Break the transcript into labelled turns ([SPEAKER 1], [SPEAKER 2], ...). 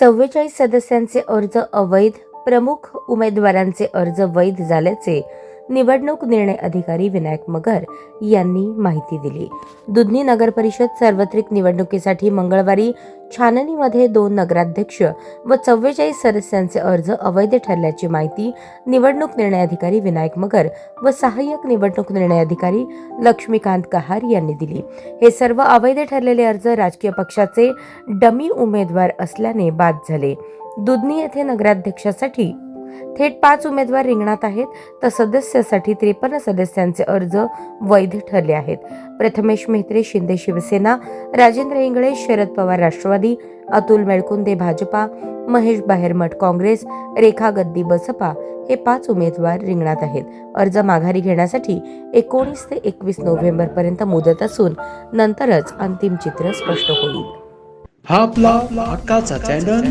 [SPEAKER 1] चव्वेचाळीस सदस्यांचे अर्ज अवैध. प्रमुख उमेदवारांचे अर्ज वैध झाल्याचे निवडणूक निर्णय अधिकारी विनायक मगर यांनी माहिती दिली. दुधनी नगर परिषद सार्वत्रिक निवडणुकीसाठी मंगळवारी छाननीमध्ये दोन नगराध्यक्ष व चव्वेचाळीस सदस्यांचे अर्ज अवैध ठरल्याची माहिती निवडणूक निर्णय अधिकारी विनायक मगर व सहाय्यक निवडणूक निर्णय अधिकारी लक्ष्मीकांत कहार यांनी दिली. हे सर्व अवैध ठरलेले अर्ज राजकीय पक्षाचे डमी उमेदवार असल्याने बाद झाले. दुधनी येथे नगराध्यक्षासाठी थेट पाच उमेदवार रिंगणात आहेत तर सदस्यासाठी त्रेपन्न सदस्यांचे अर्ज वैध ठरले आहेत. प्रथमेश मेहत्रे शिंदे शिवसेना राजेंद्र इंगळे शरद पवार राष्ट्रवादी अतुल मेळकुंदे भाजपा महेश बाहेरमठ काँग्रेस रेखा गद्दी बसपा हे पाच उमेदवार रिंगणात आहेत. अर्ज माघारी घेण्यासाठी एकोणीस ते एकवीस नोव्हेंबर पर्यंत मुदत असून नंतरच अंतिम चित्र स्पष्ट होईल.
[SPEAKER 2] हा आपला हक्काचा चॅनल